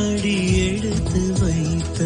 அடி எடுத்து வைத்த